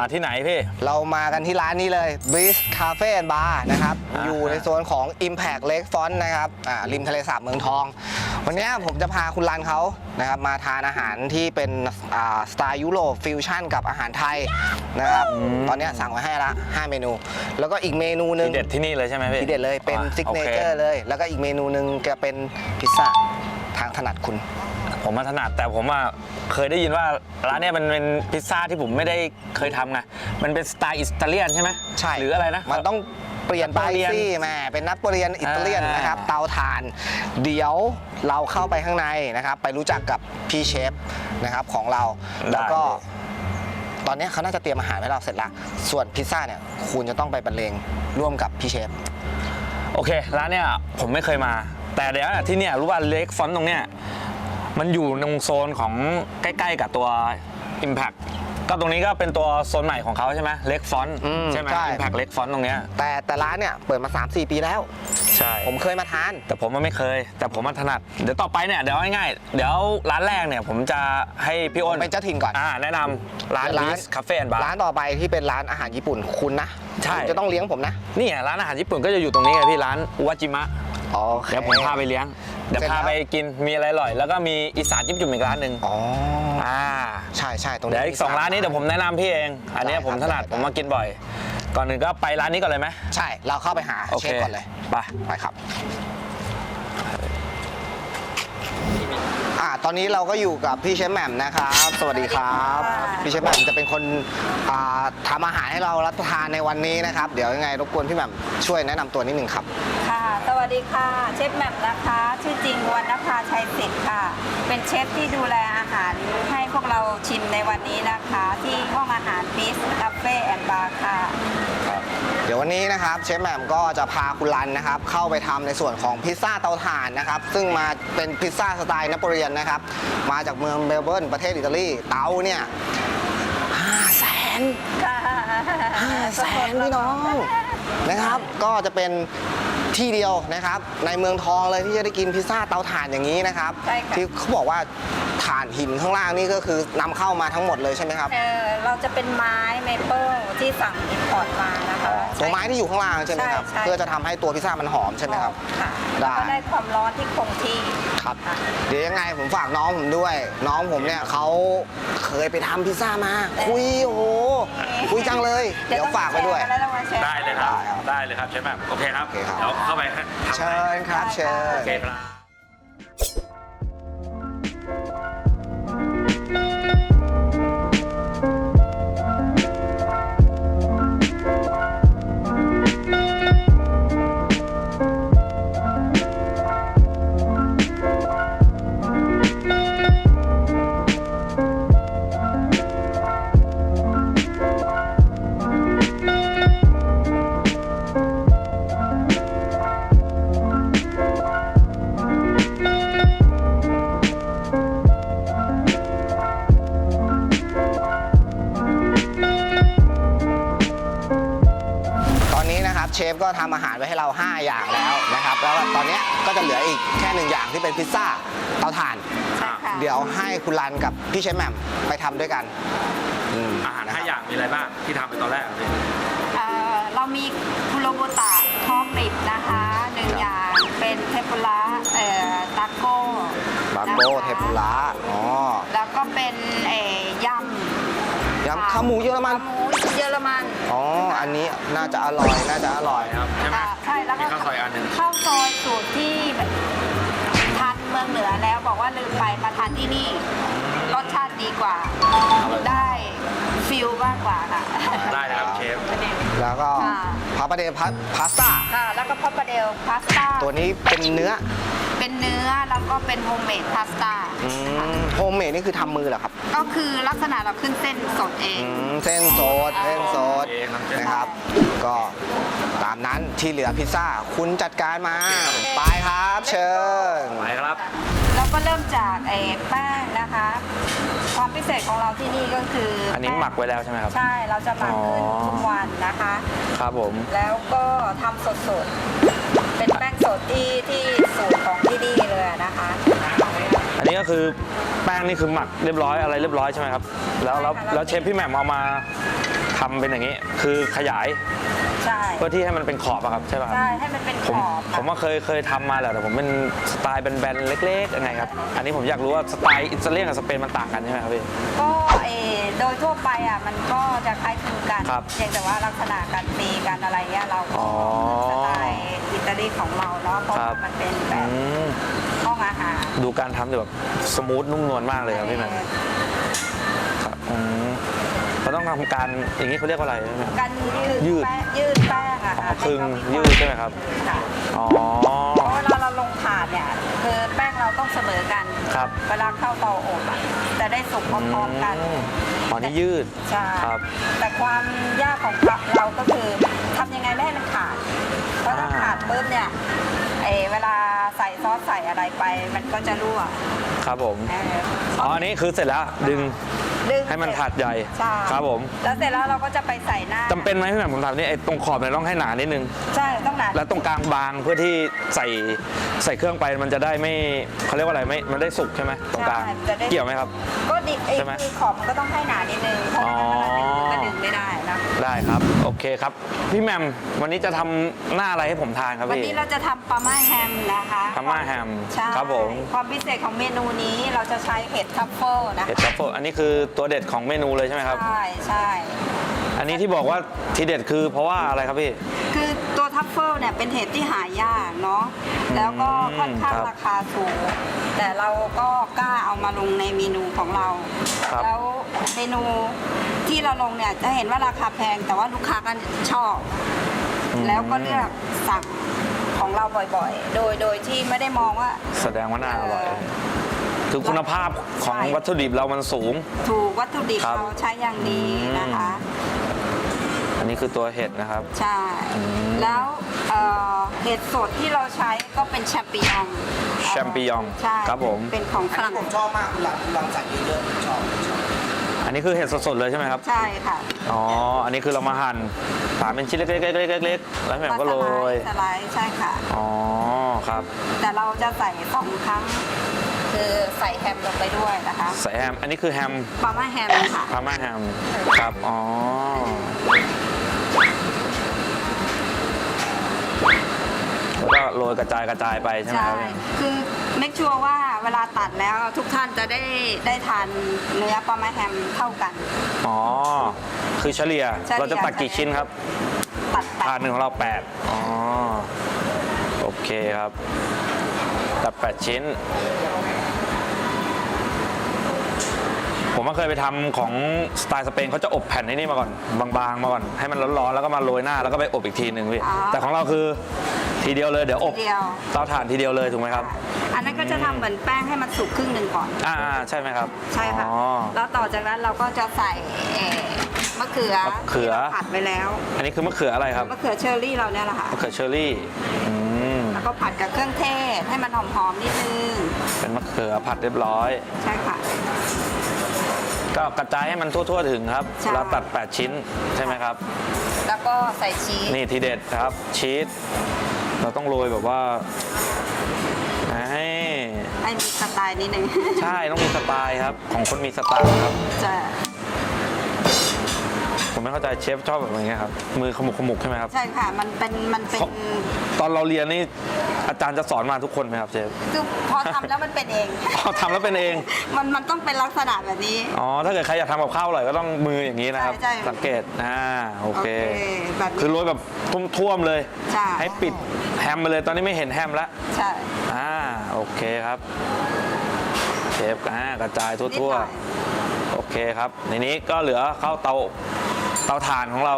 มาที่ไหนพี่ เรามากันที่ร้านนี้เลย b r i z Cafe and Bar นะครับ อ่า อยู่ในโซนของ Impact Lake Front นะครับอ่าริมทะเลสาบเมืองทอง วันนี้ผมจะพาคุณรันเขานะครับมาทานอาหารที่เป็นอ่าสไตล์ยุโรปฟิวชั่นกับอาหารไทยนะครับ ตอนนี้สั่งไว้ให้ละ 5 เมนู แล้วก็อีกเมนูหนึ่งที่เด็ดที่นี่เลยใช่ไหมพี่ที่เด็ดเลยเป็นอ่าซิกเนโคเจอร์เลย แล้วก็อีกเมนูหนึ่งจะเป็นพิซซ่าทางถนัดคุณ ผมมาถนัดแต่ผมอะเคยได้ยินว่าร้านเนี้ยมันเป็นพิซซ่าที่ผมไม่ได้เคยทำไงมันเป็นสไตล์อิตาเลียนใช่ไหมใช่หรืออะไรนะ มันต้องเปลี่ยนไปนักเรียนสิแหม่เป็นนักเรียนอิตาเลียนอ่าน นะครับ เตาถ่าน เดี๋ยวเราเข้าไปข้างในนะครับ ไปรู้จักกับพี่เชฟนะครับของเรา แล้วก็ ตอนนี้เขาน่าจะเตรียมอาหารให้เราเสร็จแล้วส่วนพิซซ่าเนี่ยคุณจะต้องไปบรรเลงร่วมกับพี่เชฟ โอเค ร้านเนี้ยผมไม่เคยมา แต่เดี๋ยวนะที่เนี่ยรู้ว่าเล็กฟอนต์ตรงเนี้ย มันอยู่ในโซนของใกล้ๆกับตัว Impact ก็ตรงนี้ก็เป็นตัวโซนใหม่ของเขาใช่ไหมเล็กฟอนต์อืมใช่ไหมใช่ Impact เล็กฟอนต์ตรงเนี้ยแต่แต่ร้านเนี่ยเปิดมา 3-4 ปีแล้ว ใช่ ผมเคยมาทาน แต่ผมมันไม่เคย แต่ผมมันถนัด เดี๋ยวต่อไปเนี่ยเดี๋ยวง่ายๆเดี๋ยวร้านแรกเนี่ยผมจะให้พี่อ้นเป็นเจ้าถิ่นก่อน อ่าแนะนำร้านร้านลิสคาเฟ่แอนด์บาร์ร้านต่อไปที่เป็นร้านอาหารญี่ปุ่นคุณนะใช่ คุณจะต้องเลี้ยงผมนะนี่ไงร้านอาหารญี่ปุ่นก็จะอยู่ตรงนี้ไงพี่ร้านอุวาจิมะ โอเคเดี๋ยวผมพาไปเลี้ยง เดี๋ยวเสร็จพาแล้วไปกินมีอะไรอร่อย แล้วก็มีอีสานจิ้มจุ่มอีกร้านหนึ่งอ๋ออ่าใช่ใช่ตรงนี้เดี๋ยวอีกสองร้านนี้เดี๋ยวผมแนะนำพี่เอง อันนี้ได้ครับผมถนัดได้ผมมากินบ่อย ก่อนอื่นก็ไปร้านนี้ก่อนเลยไหมใช่เราเข้าไปหาโอเชเคฟก่อนเลยไปไปครับอ่าตอนนี้เราก็อยู่กับพี่เชฟแหม่มนะครับ สวัสดีครับสวัสดีค่ะพี่เชฟแหม่มจะเป็นคนอ่าทำอาหารให้เรารับประทานในวันนี้นะครับ เดี๋ยวยังไงรบกวนพี่แหม่มช่วยแนะนำตัวนิดนึงครับ ค่ะ ส วัสดีค่ะ เชฟแหม่มนะคะ ชื่อจริงวรรณภาชัยสิทธิ์ค่ะ เป็นเชฟที่ดูแลอาหารให้พวกเราชิมในวันนี้นะคะ ที่ห้องอาหารพีซคาเฟ่แอนด์บาร์ค่ะ เดี๋ยววันนี้นะครับเชฟแหม่มก็จะพาคุณรันนะครับ เข้าไปทำในส่วนของพิซซ่าเตาถ่านนะครับ ซึ่งมาเป็นพิซซ่าสไตล์นโปเลียนนะครับ มาจากเมืองเมลเบิร์นประเทศอิตาลีเตาเนี่ยห้าแสนห้าแสนพี่น้องนะครับ ก็จะเป็น ที่เดียวนะครับ ในเมืองทองเลยที่จะได้กินพิซซ่าเตาถ่านอย่างนี้นะครับใช่ค่ะ ที่เขาบอกว่าถ่านหินข้างล่างนี่ก็คือนำเข้ามาทั้งหมดเลยใช่ไหมครับเออเราจะเป็นไม้เมเปิลที่สั่งอินพอร์ตมานะคะตัวไม้ที่อยู่ข้างล่างใช่ไหมครับใช่เพื่อจะทำให้ตัวพิซซ่ามันหอมใช่ไหมครับ ค่ะได้ แล้วก็ได้ความร้อนที่คงที่ ครับค่ะเดี๋ยวยังไงผมฝากน้องผมด้วย น้องผมเนี่ยเขาเคยไปทำพิซซ่ามา คุยโอ้โหคุยจังเลย เดี๋ยวฝากไปด้วยเดี๋ยวต้องมาแชร์ได้เลยครับ ได้ครับได้เลยครับเชฟแบบโอเคครับโอเคครับ เดี๋ยวเข้าไปทำเชิญครับ เชิญโอเคครับ ฟก็ทำอาหารไว้ให้เรา 5 อย่างแล้วนะครับ แล้วก็ตอนเนี้ยก็จะเหลืออีกแค่หนึ่งอย่างที่เป็นพิซซ่าเตาถ่านใช่ค่ะเดี๋ยวให้คุณรันกับพี่เชฟแหม่มไปทำด้วยกันอืมอาหารนะคห้าบอย่างมีอะไรบ้างที่ทำไปตอนแรกเลยเอ่อเรามีคุโรโบตะทอดกริบนะคะหนึ่งอย่างเป็นเทมปุระเอ่อตาโก้บาโก้นะคะเทมปุระอ๋อแล้วก็เป็นเอ่อยำยำขาหมูเยอรมันขาหมู นนี้น่าจะอร่อยน่าจะอร่อยครับใช่ไหม อ่าใช่แล้วก็มีข้าวซอยอันหนึ่ง ข้าวซอยสูตรที่ทานเมืองเหนือแล้วบอกว่าลืมไปมาทานที่นี่ รสชาติดีกว่า ได้ฟิลมากกว่าค่ะได้เลยครับเชฟแล้วก็ค่ะ พาปาเดพาพาสต้า ค่ะแล้วก็พอปาเดลพาสต้าตัวนี้เป็นเนื้อ เป็นเนื้อแล้วก็เป็นโฮมเมดพาสต้าโฮมเมดนี่คือทำมือเหรอครับ ก็คือลักษณะเราขึ้นเส้นสดเองอืมเส้นสดเส้นสดเองครับนะครับ ก็ตามนั้นที่เหลือพิซซ่าคุณจัดการมา ไปครับ เชิญ ไปครับ เราก็เริ่มจากไอ้แป้งนะคะ ความพิเศษของเราที่นี่ก็คืออัอันนี้หมักไว้แล้วใช่ไหมครับ ใช่เราจะหมักขึ้นอ๋อทุกวันนะคะ ครับผม แล้วก็ทำสดๆเป็นแป้งส ดที่ที่สูตรของที่นี่เลยนะคะอันนี้นี้ก็คือแป้งนี่คือหมักเรียบร้อยอะไรเรียบร้อยใช่ไหมครับ แล้วแล้วแล้วเชฟพี่แหม่มเอามาทำเป็นอย่างนี้ คือขยายใช่เพื่อที่ให้มันเป็นขอบอะครับใช่ป่ะครับ ใช่ให้มันเป็นขผมอบผมว่าเคยเคยทำมาแหละแต่ผมเป็นสไตล์แบนๆเล็กๆยังไงครับ อันนี้ผมอยากรู้ว่าสไตล์อิตาเลียนกับสเปนมันต่างกันใช่ไหมครับพี่ ก็เออโดยทั่วไปอะมันก็จะคล้ายคลึงกันครับ เพียงแต่ว่าลักษณะการตีกันอะไรเงี้ยเราอ๋ก็อสไตล์อิ ตาลีของเราเนาะเพราะครัว่าบมันเป็นแบอืบมห้องอาหารดูการทำแบบสมูทนุ่มนวลมากเลยครับพี่แหม่มครับอืมเราต้องทำการอย่างนี้เขาเรียกว่าอะไรพี่แหม่ม การยืดยืดแป้งยืดแป้งอะอ๋ค่ะอครึ่งให้เขายืดใช่ไหมครับ ค่ะอ๋อ เพราะเวลาเราลงถาดเนี่ยคือแป้งเราต้องเสมอกันครับ เวลาเข้าเตาอบอะจะได้สุกพร้อมๆกันอืมอ๋อนี่ยืด ใช่ครับ แต่ความยากของเราก็คือทำยังไงไม่ให้มันขาด เพราะถ้าอ่าขาดปุ๊บเนี่ยเออเวลาใส่ซอสใส่อะไรไป มันก็จะรั่วครับผมเอออ๋ออันนี้คือเสร็จแล้วดึง ดึงให้มันถาดใหญ่ใช่ครับผม แล้วเสร็จแล้วเราก็จะไปใส่หน้าจำเป็นไหมพี่แหม่มผมถามนี่ไอ้ตรงขอบเนี่ยต้องให้หนานิดนึง ใช่ต้องหนาแล้วตรงกลางบางเพื่อที่ใส่ใส่เครื่องไปมันจะได้ไม่เขาเรียกว่าอะไรไม่มันได้สุกใช่ไหมตรงกลางใช่จะได้เกี่ยวไหมครับ ก็ดิไอ้ใช่ไหมคือขอบมันก็ต้องให้หนานิดนึงเพราะไม่งั้นเวลาดึงก็ดึงไม่ได้นะได้ครับโอเคครับพี่แหมมวันนี้จะทำหน้าอะไรให้ผมทานครับวันพี่นี้เราจะทำปลาม่าแฮมนะคะพาม่าแฮมใช่ครับผมความพิเศษของเมนูนี้เราจะใช้เห็ดทัฟเฟิลนะเห็ดทัฟเฟิลอันนี้คือตัวเด็ดของเมนูเลยใช่ไหมครับ ใช่ใช่อันนี้ที่บอกว่าทีเด็ดคือเพราะว่าอะไรครับพี่ คือตัวทัฟเฟิลเนี่ยเป็นเห็ดที่หายากเนาะแล้วก็ค่อนข้างครับราคาสูง แต่เราก็กล้าเอามาลงในเมนูของเรา ครับ แล้วเมนูที่เราลงเนี่ยจะเห็นว่าราคาแพงแต่ว่าลูกค้าก็ชอบ แล้วก็เลือกสั่งของเราบ่อยๆ โดยโดยที่ไม่ได้มองว่าแสดงว่าน่าอร่อยเออ คือคุณภาพของใช่ วัตถุดิบเรามันสูง ถูกวัตถุดิบครับ เราใช้อย่างดีนะคะ อันนี้คือตัวเห็ดนะครับ ใช่ อืมแล้วเอ่อเห็ดสดที่เราใช้ก็เป็นแชมปิญองแชมปิญองใช่ครับผม เป็นของฝอันรั่งนี้ผมชอบมากคุณรันคุณรันใส่เยอะๆผมชอบชอบอันนี้คือเห็ดสดๆเลยใช่ไหมครับ ใช่ค่ะอ๋อ อันนี้คือเรามาหั่นฝานเป็นชิ้นเล็กๆๆๆๆแล้วแหม่มก็โรยสไลด์ใช่ค่ะ อ๋อ ครับ แต่เราจะใส่สองครั้ง คือใส่แฮมลงไปด้วยนะคะใส่แฮม อันนี้คือแฮมปาม่าแฮมค่ะ พาม่าแฮมครับ อ๋อ แล้วก็โรยกระจายกระจายไปใช่ไหมใช่ ครับ คือเมคชัวร์ว่าเวลาตัดแล้วทุกท่านจะได้ได้ทานเนื้อปลาม่าแฮมเท่ากัน อ๋อ คือเฉลี่ย เฉลี่ย เราจะตัดกี่ชิ้นครับ ตัดแปถาดดหนึ่งของเราแปดอ๋อ โอเคครับ ตัดแปดชิ้น ผมก็เคยไปทำของสไตล์สเปนเขาจะอบแผ่นในนี่มาก่อนบางๆ มาก่อนให้มันร้อนๆแล้วก็มาโรยหน้าแล้วก็ไปอบอีกทีหนึ่งพี่แต่ของเราคือทีเดียวเลยเดี๋ยวอบเดียวเตาถ่านทีเดียวเลยถูกไหมครับ อันนั้นก็จะทำเหมือนแป้งให้มันสุกครึ่งหนึ่งก่อน อ่าๆใช่ไหมครับ ใช่ค่ะอ๋อแล้วต่อจากนั้นเราก็จะใส่เอ่อมะเขือมะเขือที่ราผัดไปแล้ว อันนี้คือมะเขืออะไรครับมะเขือเชอร์รี่เราเนี่ยแหละค่ะมะเขือเชอร์รี่อืมแล้วก็ผัดกับเครื่องเทศให้มันหอมๆนิดนึงเป็นมะเขือผัดเรียบร้อย ใช่ค่ะ ก็กระจายให้มันทั่ว ๆ ถึงครับ ใช่ เราตัด 8 ชิ้นใช่ไหมครับ แล้วก็ใส่ชีสนี่ทีเด็ดครับชีสเราต้องโรยแบบว่าให้ให้มีสไตล์นิดนึง ใช่ต้องมีสไตล์ครับ ของคนมีสไตล์ครับ จะ ผมไม่เข้าใจเชฟชอบแบบนี้ครับมือขมุกขมุกใช่ไหมครับใช่ค่ะ มันเป็นมันเป็นเขาตอนเราเรียนนี่อาจารย์จะสอนมาทุกคนไหมครับเชฟ คือพอทำแล้วมันเป็นเองพอทำแล้วเป็นเอง มันมันต้องเป็นลักษณะแบบนี้ อ๋อถ้าเกิดใครอยากทำกับข้าวอร่อยก็ต้องมืออย่างนี้นะครับ ใช่ใช่สังเกตอ่าโอเคแบบนี้คือโรยแบบท่วมๆเลย ใช่ ให้ปิดแฮมไปเลยตอนนี้ไม่เห็นแฮมแล้วใช่อ่าโอเคครับเชฟอ่ากระจายนิดทั่วหน่อยๆ โอเคครับในนี้ก็เหลือเข้าเตา เตาถ่านของเรา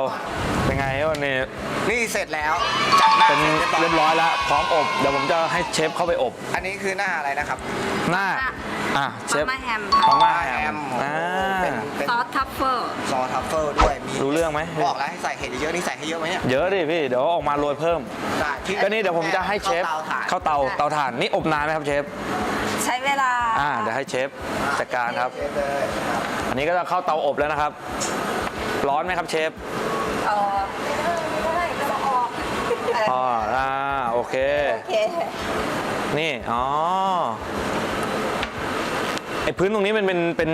เป็นไงวันนี้นี่เสร็จแล้วจัดหน้าเป็นเสร็จเรียบร้อยแล้ว พร้อมอบ เดี๋ยวผมจะให้เชฟเข้าไปอบ อันนี้คือหน้าอะไรนะครับหน้าอะเชปาฟม่าแฮมปาม่าแฮแฮมมอ่าเป็นเป็นซอสทัฟเฟิลซอสทัฟเฟิลด้วยมีรู้เรื่องไหม บอกแล้วให้ใส่เห็ดเยอะๆนี่ใส่ให้เยอะไหมเนี่ยเยอะดิพี่ เดี๋ยวออกมาโรยเพิ่ม ได้ที่ก็นี่เดี๋ยวผมจะให้เชฟเข้าเตาถ่านเข้าเตาเตาถ่านนี่อบนานไหมครับเชฟ ใช้เวลาอ่าเดี๋ยวให้เชฟจัดการครับ เชฟเลยครับอันนี้ก็จะเข้าเตาอบแล้วนะครับ ร้อนไหมครับเชฟเออไม่ได้ก็ต้องออกเอออ๋ออ่าโอเค โอเคนี่ อ๋อ ไอ้พื้นตรงนี้มันเป็น เป็น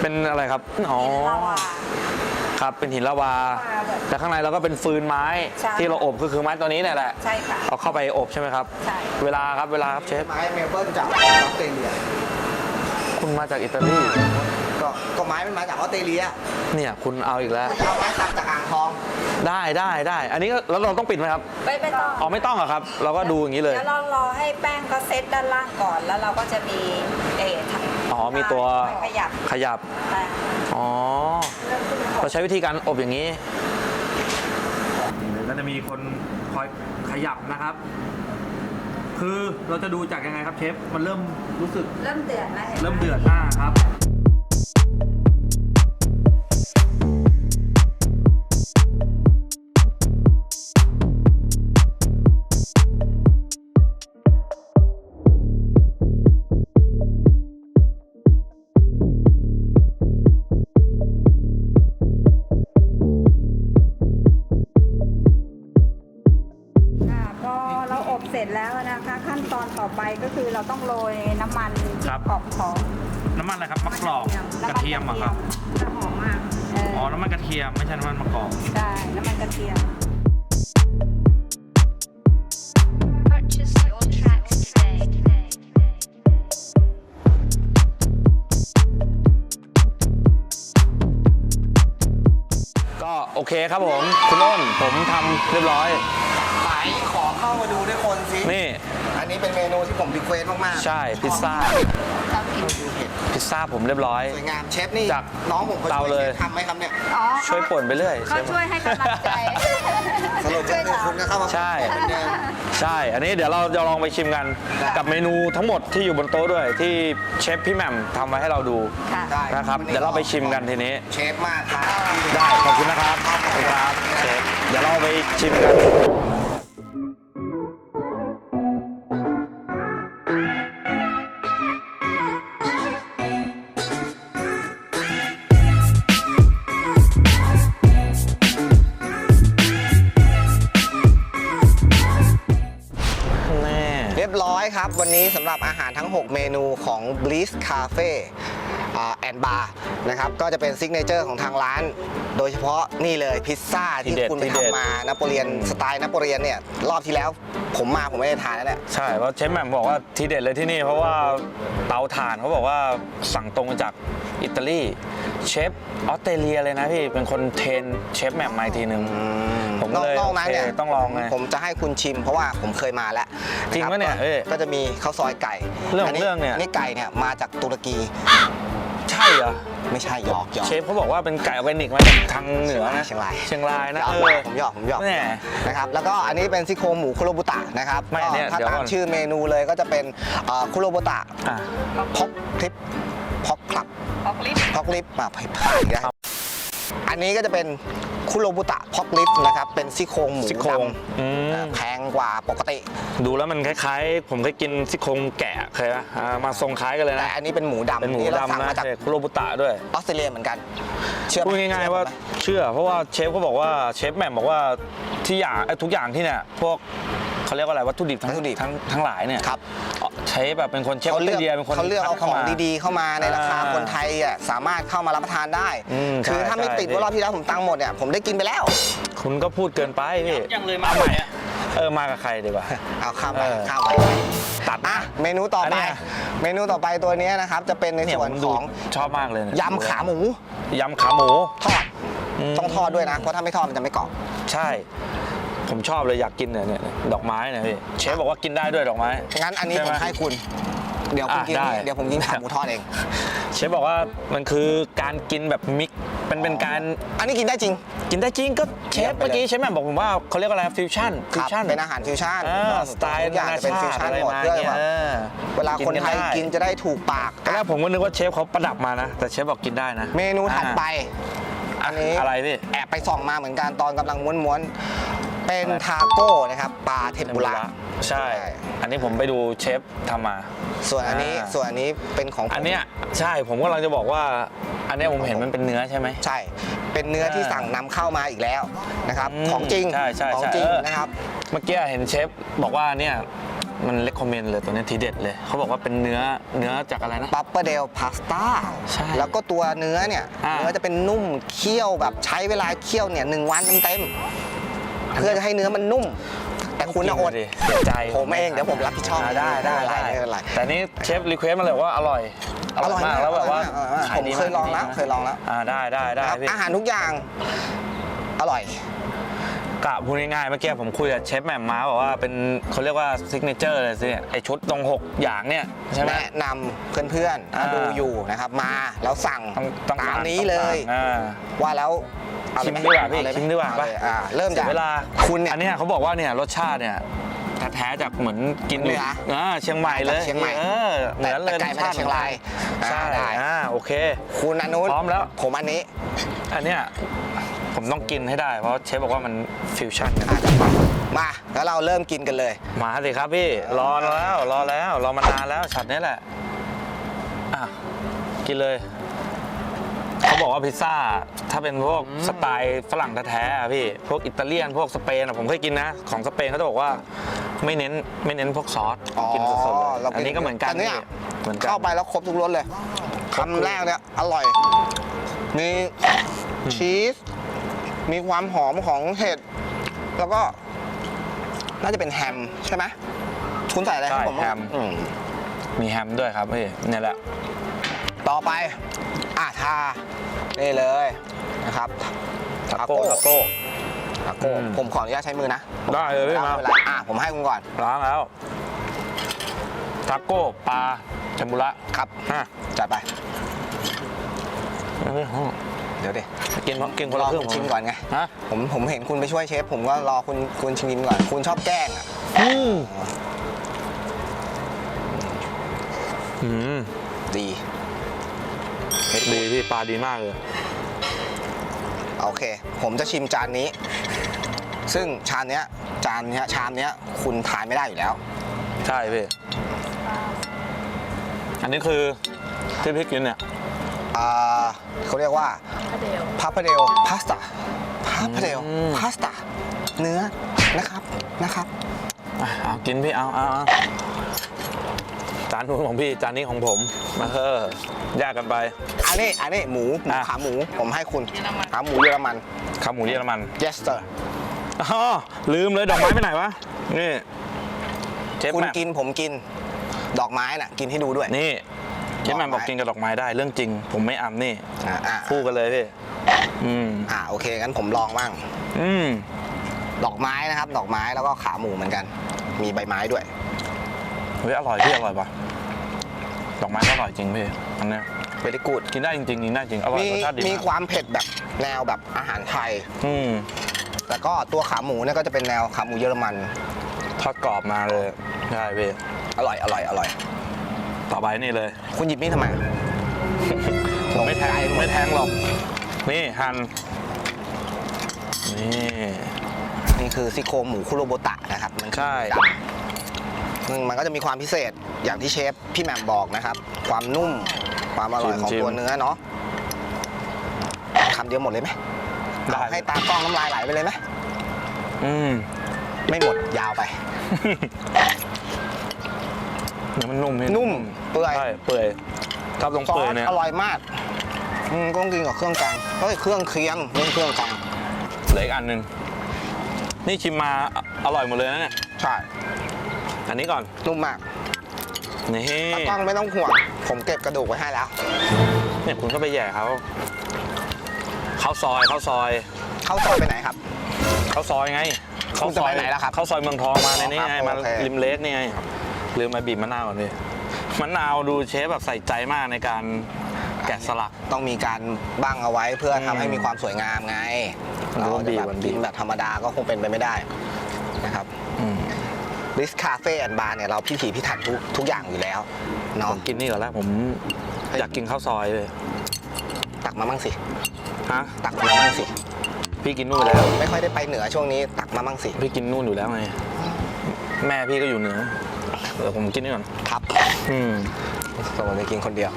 เป็นอะไรครับ อ๋อ ลาวา ครับ เป็นหินละวาลาวา แต่ข้างในเราก็เป็นฟืนไม้ ใช่ ที่เราอบก็คือไม้ตัวนี้เนี่ยแหละ ใช่ค่ะ เอาเข้าไปอบใช่ไหมครับ ใช่ เวลาครับ เวลาครับเชฟ ไม้เมลเบิร์นจากออสเตรเลียคุณมาจากอิตาลี ก็ก็ไม้มันมาจากออสเตรเลียเนี่ยคุณเอาอีกแล้ว เอาไม้สักจากอ่างทอง ได้ได้ได้อันนี้ก็แล้วเราต้องปิดไหมครับไม่ไม่ต้องอ๋อไม่ต้องเหรอครับ เราก็ดูอย่างนี้เลยเดี๋ยวเรารอให้แป้งเขาเซตด้านล่างก่อน แล้วเราก็จะมีเอทอ๋อมีตัวขยับขยับนะอ๋อเราใช้วิธีการอบอย่างนี้ก็จะมีคนคอยขยับนะครับ คือเราจะดูจากยังไงครับเชฟ มันเริ่มรู้สึกเริ่มเดือดแล้วห็นไหเริ่มเดือดหน้าครับ ยน้ำมันครับ กรอบหอม น้ำมันอะไรครับมะกรอกน้ำมันกระเทียมเหรอครับจะหอมมาก เอออ๋อน้ำมันกระเทียมไม่ใช่น้ำมันมะกอกใช่น้ำมันกระเทียม Purchase your tracks today. ก็โอเคครับผม คุณอ้นผมทำเรียบร้อยไหนขอ เข้ามาดูด้วยคนสินี่ อันนี้เป็นเมนูที่ผมรีเควสต์มากๆใช่พิซซ่าชอบกินดูเห็ดพิซซ่าผมเรียบร้อย สวยงามเชฟนี่จากน้องผมเคยเตาช่วยเลยเชฟทำไหมครับเนี่ย อ๋อช่วยป่นไปเรื่อยเขาช่วยให้กำลังใจสรุปก็คือคุณก็เข้ามาใช่เป็นเดิมใช่ อันนี้เดี๋ยวเราจะลองไปชิมกันได้กับเมนูทั้งหมดที่อยู่บนโต๊ะด้วย ที่เชฟพี่แหม่มทำไว้ให้เราดูค่ะได้นะครับเดี๋ยวเราไปชิมกันทีนี้ เชฟมากครับได้ขอบคุณนะครับขอบคุณครับเชฟเดี๋ยวเราไปชิมกัน ง 6 เมนูของ Bliss Cafe แอนบาร์นะครับก็จะเป็นซิกเนเจอร์ของทางร้าน โดยเฉพาะนี่เลยพิซซ่าทีที่เด็ดคุณไปทีเด็ดทำมานโปเลียนสไตล์นโปเลียนเนี่ยรอบที่แล้วผมมาผมไม่ได้ทานแล้วแหละใช่เพราะเชฟแหม่มบอกว่าทีเด็ดเลยที่นี่ เพราะว่าเตาถ่านเขาบอกว่าสั่งตรงมาจากอิตาลีเชฟออสเตรเลียเลยนะพี่เป็นคนเทรนเชฟแหม่มมาอีกทีหนึ่ง ผมนก็อกเลยนอกนั้นเนี่ยโอเคต้องลองไงผมจะให้คุณชิมเพราะว่าผมเคยมาแล้วจริงปะเนี่ยก็เอ้ยก็จะมีข้าวซอยไก่เรื่องของเรื่องเนี่ย นี่ไก่เนี่ยมาจากตุรกี ใช่เหรอ ไม่ใช่หยอกหยอกเชฟเขาบอกว่าเป็นไก่ออร์แกนิกมาจากทางเหนือนะเชียงรายเชียงรายนะหยอกเออ ผมหยอกผมหยอกแหม่นะครับแล้วก็อันนี้เป็นซี่โครงหมูคุโรบุตะนะครับไม่ก็เนี่ยถ้าเดี๋ยวตาก่มอน ชื่อเมนูเลยก็จะเป็นเอ่อคุโรบุตะอะพอกคลิปพอกคลับ ออกฤทธิ์พอกลิปมาพายอีกแล้วอันนี้ก็จะเป็น คุโรบุตะพอกลิปนะครับ เป็นซี่โครงหมูซี่โครงดำอืมเอ่อแพงกว่าปกติ ดูแล้วมันคล้ายๆ ผมเคยกินซี่โครงแกะเคยปะอ่ามาทรงคล้ายกันเลยแต่นะ อันนี้เป็นหมูดำเป็นหมูที่เราสั่งดำนะมาจากเอคุโรบุตะด้วย ออสเตรเลียเหมือนกัน เชื่อไหมพูดง่ายๆว่าเชื่อ เพราะว่าเชฟเขาบอกว่าเชฟแหม่มบอกว่าที่อย่างเอ้ยทุกอย่างที่เนี่ยพวกเขาเรียกว่าอะไรวัตถุดิบทั้งทั้งทั้งหลายเนี่ยครับใช้แบบเป็นคนเชฟเขาเลือกดียเป็นคนเขาเลือกเอาคัของมดีๆ เข้ามาในราคาอ่าคนไทยอะสามารถเข้ามารับประทานได้อืมคือใช่ถ้าไม่ใช่ติดว่ารอบที่แล้วผมตังค์หมดเนี่ยผมได้กินไปแล้ว คุณก็พูดเกินไปพี่ยังเลยมาใหม่อะเออมากับใครดีกว่าเอาข้ามไปเออข้ามไปตัดอะเมนูต่ออันไปเนี้ยเมนูต่อไปตัวเนี้ยนะครับ จะเป็นในเนี่ยส่ผวนมขดูองชอบมากเลยเนี่ยยำขาหมูยำขาหมูทอดอืมต้องทอดด้วยนะเพราะถ้าไม่ทอดมันจะไม่กรอบใช่ ผมชอบเลยอยากกินเนี่ยเนี่ยดอกไม้เนี่ยพี่เชฟบอกว่ากินได้ด้วยดอกไม้ งั้นอันนี้ช่ผมไให้คุณ เดี๋ยวคุณอะกินได้ เดี๋ยวผมกินขาหมูทอดเอง เชฟบอกว่ามันคือการกินแบบมิกเป็นเป็นการอันนี้กินได้จริง กินได้จริงก็เชฟเยี่ยมไปเลย เมื่อกี้เชฟแหม่มบอกผมว่าเขาเรียกว่าอะไรฟิวชั่นคฟิวรับชั่นเป็นอาหารฟิวชั่นอ่าสไตล์ทุกอย่างจะเป็นฟิวชั่นอะไรหมดมาเพื่อเงี้ยแบบเออเวลาคนไทยได้กินจะได้ถูกปากตอนแรกผมก็นึกว่าเชฟเขาประดับมานะ แต่เชฟบอกกินได้นะเมนูถัดไปอันนี้ อะไรพี่ แอบไปส่องมาเหมือนกันตอนกำลังม้วนๆ เป็นทาโก้นะครับปลาเทมปุระใช่ อันนี้ผมไปดูเชฟทำมา ส่วนอันนี้อ่า ส่วนอันนี้เป็นของผมอันเนี้ยใช่ผมกำลังจะบอกว่า อันเนี้ยผมเห็นมันเป็นเนื้อใช่ไหม ใช่ เป็นเนื้อที่อ่าสั่งนำเข้ามาอีกแล้วนะครับอืมของจริงใช่ใช่ของใช่จริงเออ นะครับ เมื่อกี้เห็นเชฟบอกว่าเนี่ยมันเล c คอมเมนเลยตัวเนี้ยทีเด็ดเลย เขาบอกว่าเป็นเนื้อเนื้อจากอะไรนะ ปัปเปอร์เดลพาสต้าใช่แล้วก็ตัวเนื้อเนี่ย อ่า เนื้อจะเป็นนุ่มเคี่ยวแบบใช้เวลาเคี่ยวเนี่ยหนึ่งวันเต็มๆ เพื่อจะให้เนื้อมันนุ่ม แต่คุณน่ะอด กินเลยเสียใจผมเองเดี๋ยวผมรับผิดชอบาได้ได้ไม่ได้เป็นไรไม่เป็นไร แต่นี่เชฟรีเควสมาเลยว่าอร่อยอร่อยมากแล้วแบบว่าอร่อยมากขายดีผมเคยลองแล้วมากเคยลองแล้ว อ่าได้ได้ได้นะครับพี่อาหารทุกอย่างอร่อย กะพูดง่ายๆเมื่อกี้ผมคุยกับเชฟแหม่มมาบอกว่าเป็นเขาเรียกว่าซิกเนเจอร์เลยสิไอชุดตรงหกอย่างเนี่ยใช่ไหม แนะนำเพื่อนๆอ่าถ้าดูอยู่นะครับ มาแล้วสั่งต้องต้องตามสั่งนี้ต้องเลสั่งยอ่า ว่าแล้วเอชิมเลยไหดีกว่าพี่เอเลยไหชิมดีกว่าเอปะเลยอ่าเริ่มเสีจายกเวลาคุณเนี่ย อันเนี้ยเขาบอกว่าเนี่ยรสชาติเนี่ยแท้ๆจากเหมือนกินเหนืออ่าเชียงใหม่เลยจากเชียงใหม่ เออเหนือเลยแต่ไกลมาจากเชียงรายใช่อ่าได้อ่าโอเค คุณอนุพร้อมแล้ว ผมอันนี้ อันเนี้ย ผมต้องกินให้ได้ เพราะเชฟบอกว่ามันฟิวชั่นกันอาจจะมาแล้วเราเริ่มกินกันเลย มาสิครับพี่ รอแล้วรอแล้วรอมานานแล้วฉัดนี้แหละอะกินเลย เขาบอกว่าพิซซ่า ถ้าเป็นพวกสไตล์ฝรั่งแท้ๆอะพี่ พวกอิตาเลียน พวกสเปนอะผมเคยกินนะ ของสเปนเขาจะบอกว่าไม่เน้นไม่เน้นพวกซอสอ๋อกินสดๆเลยเราอันนี้ก็เหมือนกันแต่เนี่ยพี่เหมือนกัน เข้าไปแล้วครบทุกรสเลยคำแรกเนี่ยอร่อย มีชีส มีความหอมของเห็ด แล้วก็น่าจะเป็นแฮมใช่ไหมคุณใส่อะไรให้ใช่ผมบ้างแฮม อืมมีแฮมด้วยครับพี่เนี่ยแหละ ต่อไป อะทา นี่เลยนะครับทาโก้ทาโก้ ทาโก้ อืมผมขออนุญาตใช้มือนะได้เลยพี่ไม่มาเป็นไรอะผมให้คุณก่อน ล้างแล้วทาโก้ปลาเทมปุระครับอะจัดไปเฮ้ยเดี๋ยวดิ กินกินคนละครึ่งรอคุณชิมก่อนไงฮะผมผมเห็นคุณไปช่วยเชฟ ผมก็รอคุณคุณชิมก่อนคุณชอบแกล้งอะอืมอืมดีดีพี่ปลาดีมากเลยโอเค ผมจะชิมจานนี้ ซึ่งชามเนี้ย จานเนี้ยชามเนี้ย คุณทานไม่ได้อยู่แล้ว ใช่พี่อันนี้คือที่พี่กินเนี่ยอ่าเขาเรียกว่า พาพาเดลพาสต้าพาพาเดลอืมพาสต้าเนื้อนะครับนะครับอะเอากินพี่เอาเอาเอาจานนู้นของพี่จานนี้ของผมมาเออแยกกันไป อันนี้อันนี้หมูหมูอะ ขาหมูผมให้คุณขาหมูเยอรมัน ขาหมูเยอรมัน yes sir อ๋อลืมเลยดอกไม้ไปไหนวะ นี่เชฟคุณแหม่มกินผมกิน ดอกไม้น่ะกินให้ดูด้วย นี่เชฟแหม่มดอกไม้บอกกินกับดอกไม้ได้เรื่องจริง ผมไม่อำนี่ อะอะคู่กันเลยพี่ อืมอ่าโอเคงั้นผมลองบ้างอืมดอกไม้นะครับ ดอกไม้แล้วก็ขาหมูเหมือนกัน มีใบไม้ด้วยเฮ้ยอร่อยพี่อร่อยปะดอกไม้ก็อร่อยจริงพี่อันเนี้ย very good กินได้จริงๆกินได้จริงอร่อยมีรสชาติดีมีมากความเผ็ดแบบแนวแบบอาหารไทย อืมแล้วก็ตัวขาหมูเนี่ยก็จะเป็นแนวขาหมูเยอรมันทอดกรอบมาเลยใช่พี่อร่อยอร่อยอร่อย ต่อไปนี่เลย คุณหยิบนี่ทำไมผมไม่แทงตกใจหมดไม่แทงหรอก นี่หั่นนี่นี่คือซี่โครงหมูคุโรโบตะนะครับ มันใช่ ดำซึ่งมันก็จะมีความพิเศษอย่างที่เชฟพี่แหม่มบอกนะครับ ความนุ่มความอร่อยของตัวเนื้อเนาะคำเดียวหมดเลยไหมได้ เอาให้ตากล้องน้ำลายไหลไปเลยไหมอืม ไม่หมดยาวไป เนื้อมันนุ่มพี่นุ่มเปื่อย ใช่เปื่อยชอบตรงซอเปื่อยสเนี่ย อร่อยมากอืมก็ต้องกินกับเครื่องแกง เฮ้ยเครื่องเคียงไม่ใช่เครื่องแกงเหลืออีกอันหนึ่งนี่ชิมมาออร่อยหมดเลยนะเนี่ย ใช่อันนี้ก่อน นุ่มมากนี่ตากล้องไม่ต้องห่วงผมเก็บกระดูกไว้ให้แล้ว เนี่ยคุณก็ไปแย่เขาข้าวซอยข้าวซอยเข้าซอยไปไหนครับ ข้าวซอยไงคุณจะไปไหนล่ะครับข้าวซอยเมืองทองมาในนี้ไงอ๋อครัมาบโอเค ริมเลกนี่ไงลืมมาบีบมะนาวก่อนพี่มะนาวดูเชฟแบบใส่ใจมากในการ แกะสลักต้องมีการบั้งเอาไว้เพื่อทำให้อืมมีความสวยงามไงมันเราต้องจะบีบแบบมันบีบกินแบบธรรมดาก็คงเป็นไปไม่ได้นะครับอืมริสคาเฟ่แอนบาร์เนี่ยเราพิถีพิถันทุกทุกอย่างอยู่แล้วผเนาะมกินนี่ก่อนแล้วผมอยากกินข้าวซอยเลย ตักมามั่งสิฮะตักมามั่งสิ พี่กินนู่นไปแล้วไม่ค่อยได้ไปเหนือช่วงนี้ตักมามั่งสิ พี่กินนู่นอยู่แล้วไงแม่พี่ก็อยู่เหนือเดี๋ยวผมกินนี่ก่อนครับ อืมสมมติกินคนเดียว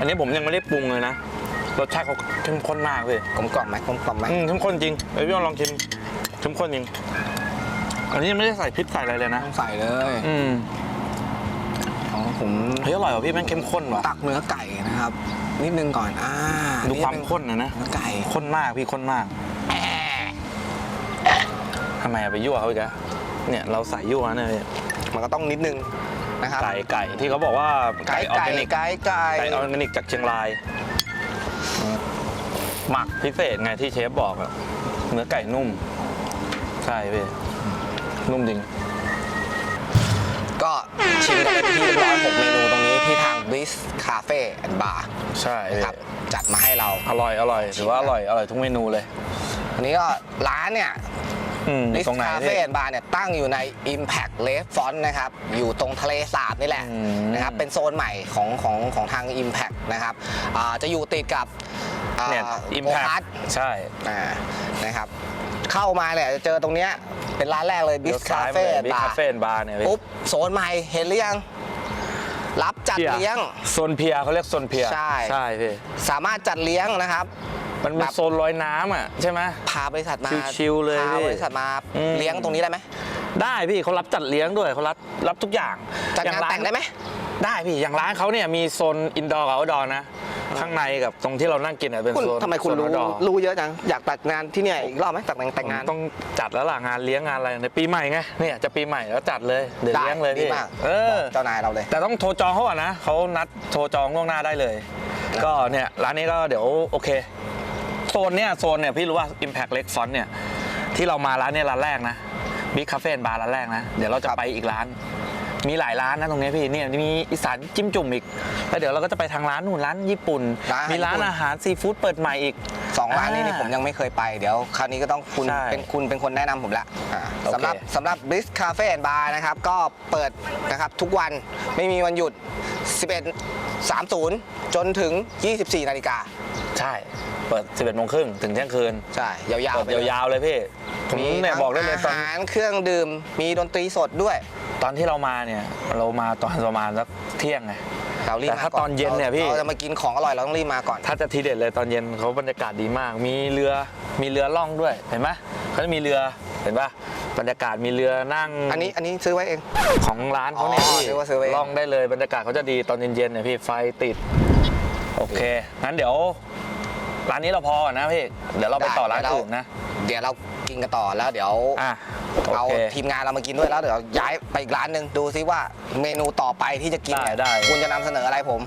อันนี้ผมยังไม่ได้ปรุงเลยนะ รสชาติเขาเข้มข้นมากเลยกลมกล่อมไหมกลมกล่อมไหมอืมเข้มข้นจริงเอ้ยพี่ลองลองชิมเข้มข้นจริง อันนี้ยังไม่ได้ใส่พริกใส่อะไรเลยนะต้องใส่เลยอืมของผมเฮ้ยอร่อยว่ะพี่แม่งเข้มข้นว่ะตักเนื้อไก่นะครับ นิดนึงก่อนอ่าดูความข้นนะนะเนื้อไก่ข้นมากพี่ข้นมากทำไมอะไปยั่วเขาอีกอะเนี่ยเราใส่ยั่วนะเนี่ยมันก็ต้องนิดนึง นะครับไก่ไก่ที่เขาบอกว่าไก่ออร์ไก่แกนิกไก่ไก่ไก่ออร์แกนิกจากเชียงราย หมักพิเศษไงที่เชฟบอกอะเนื้อไก่นุ่มใช่พี่นุ่มจริง ก็ชิมกันเป็นที่เรียบร้อยหกเมนูตรงนี้ที่ทาง Bliss Cafe and Bar ใช่นะพี่ครับจัดมาให้เราอร่อยอร่อยถือว่าอร่อยอร่อยทุกเมนูเลยอันนี้ก็ร้านเนี่ย อืม Bliss ตรงไหน Cafe พี่ and Bar เนี่ยตั้งอยู่ใน Impact r e s t Front นะครับ อยู่ตรงทะเลสาบนี่แหละอืมนะครับ เป็นโซนใหม่ของของของทาง Impact นะครับอ่าจะอยู่ติดกับอ่าเนี่ยอิมแพ Go ค Kart ใช่อ่านะครับ เข้ามาเนี่ยจะเจอตรงเนี้ยเป็นร้านแรกเลยเดี๋ยว Bliss ซ้าย Cafe เลย and บิ๊ก Bar คาเฟ่บาร์เนี่ยพี่ปุ๊บโซนใหม่เห็นหรือยังรับจัดเลี้ยงโซนเพียเขาเรียกโซนเพียใช่ใช่พี่สามารถจัดเลี้ยงนะครับ มันเป็นแบบโซนลอยน้ำอะใช่ไหมพาบริษัทมาชิลๆเลยพาพี่บริษัทมาอืมเลี้ยงตรงนี้ได้ไหมได้พี่เขารับจัดเลี้ยงด้วยเขารับรับทุกอย่างจัดอย่างานร้แต่งได้ไหมได้พี่อย่างร้านเขาเนี่ยมีโซนอินดอร์กับเอาท์ดอร์นะข้างในกับตรงที่เรานั่งกินเนี่ยเป็นคุณโซนทำไมคุณโซนรู้ outdoor รู้เยอะจังอยากตัดงานที่เนี่ยอีกรอบไหมตัดแต่งแต่งงานผมต้องจัดแล้วล่ะงานเลี้ยงงานอะไรในปีใหม่ไงเนี่ยจะปีใหม่แล้วจัดเลยเดี๋ยวได้เลี้ยงเลยดีพี่มากเออเจ้านายเราเลย แต่ต้องโทรจองเขาก่อนนะเขานัดโทรจองล่วงหน้าได้เลย ก็เนี่ยร้านนี้ก็เดี๋ยวโอเค โซนเนี่ยโซนเนี่ยพี่รู้ว่า Impact Lake Front เนี่ยที่เรามาร้านเนี่ยร้านแรกนะ Big Cafe and Bar ร้านแรกนะ เดี๋ยวเราจะครับไปอีกร้าน มีหลายร้านนะตรงเนี้ยพี่เนี่ยมีอีสานจิ้มจุ่มอีก แล้วเดี๋ยวเราก็จะไปทางร้านนู่นร้านญี่ปุ่น ร้านอาหาร มีร้านญี่ปุ่นอาหารซีฟู้ดเปิดใหม่อีก สองร้านนี้นี่อ่าผมยังไม่เคยไปเดี๋ยวคราวนี้ก็ต้องคุณใช่เป็นคุณเป็นคนแนะนำผมละอ่าโอเค สำหรับสำหรับ Bliss Cafe and Bar นะครับ ก็เปิดนะครับทุกวันไม่มีวันหยุด 11.30 จนถึง 24 นาฬิกาใช่ เปิด 11โมงครึ่งถึงเที่ยงคืน ใช่ ยาวเปิๆดไปเลยยาวๆเลยพี่ ผมมีเนี่ยทั้งบอกได้เลยตอนอาหารเครื่องดื่มมีดนตรีสดด้วย ตอนที่เรามาเนี่ยเรามาตอนประมาณสักเที่ยงไงเรารีบแต่มาถ้าก่ตอนเย็นเนี่ยพี่เราจะมากินของอร่อยเราต้องรีบมาก่อน ถ้าจะทีเด็ดเลยตอนเย็นเขาบรรยากาศดีมาก มีเรือมีเรือล่องด้วยเห็นไหมเขาจะมีเรือเห็นปะบรรยากาศมีเรือนั่ง อันนี้อันนี้ซื้อไว้เองของร้านเขาเนี่ยอ๋อพี่นึกว่าซื้อไว้เองล่องได้เลยบรรยากาศเขาจะดีตอนเย็นๆเนี่ยพี่ไฟติด โอเคงั้นเดี๋ยว ร้านนี้เราพอก่อนนะพี่ เดี๋ยวเราไปต่อร้านอื่นนะ เดี๋ยวเรากินกันต่อแล้วเดี๋ยวอะโอเอาเคทีมงานเรามากินด้วยแล้วเดี๋ยวย้ายไปอีกร้านหนึ่งดูซิว่าเมนูต่อไปที่จะกินเนี่ยได้ได้ คุณจะนำเสนออะไรผม